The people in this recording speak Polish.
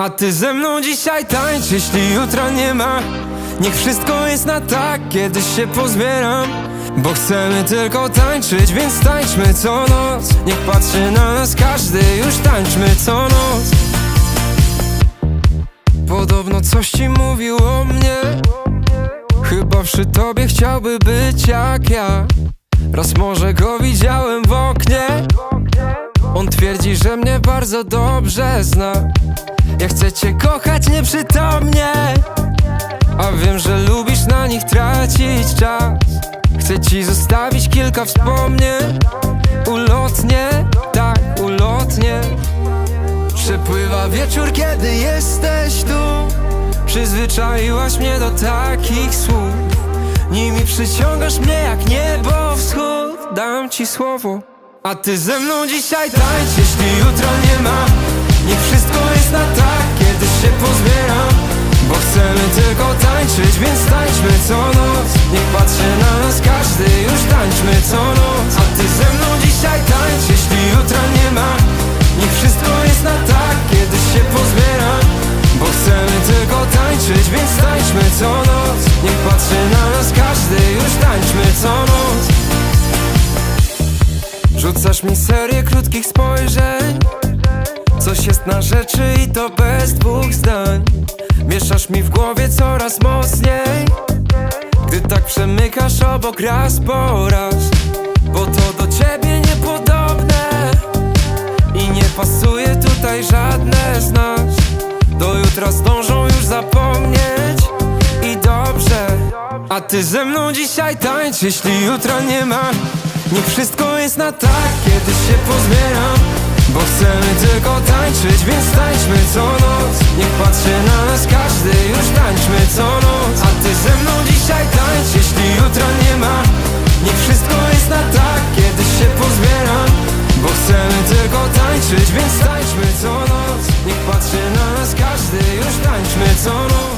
A ty ze mną dzisiaj tańcz, jeśli jutra nie ma? Niech wszystko jest na tak, kiedyś się pozbieram Bo chcemy tylko tańczyć, więc tańczmy co noc. Niech patrzy na nas każdy, już tańczmy co noc. Podobno coś ci mówił o mnie. Chyba przy tobie chciałby być jak ja. Raz może go widziałem w oknie. On twierdzi, że mnie bardzo dobrze zna Ja chcę cię kochać nieprzytomnie A wiem, że lubisz na nich tracić czas. Chcę ci zostawić kilka wspomnień. Ulotnie, tak, ulotnie. Przepływa wieczór, kiedy jesteś tu. Przyzwyczaiłaś mnie do takich słów. Nimi przyciągasz mnie jak niebo wschód. Dam ci słowo A ty ze mną dzisiaj tańcz, jeśli jutra nie ma. Niech wszystko Rzucasz mi serię krótkich spojrzeń. Coś jest na rzeczy i to bez dwóch zdań. Mieszasz mi w głowie coraz mocniej. Gdy tak przemykasz obok raz po raz. Bo to do ciebie niepodobne I nie pasuje tutaj żadne z nas. Do jutra zdążą już zapomnieć I dobrze. A ty ze mną dzisiaj tańcz, jeśli jutra nie ma nie wszystko jest na tak, kiedy się pozbieram Bo chcemy tylko tańczyć, więc tańczmy co noc. Niech patrzy na nas każdy, już tańczmy co noc. A ty ze mną dzisiaj tańcz, jeśli jutra nie ma. Nie wszystko jest na tak, kiedy się pozbieram Bo chcemy tylko tańczyć, więc tańczmy co noc. Niech patrzy na nas każdy, już tańczmy co noc.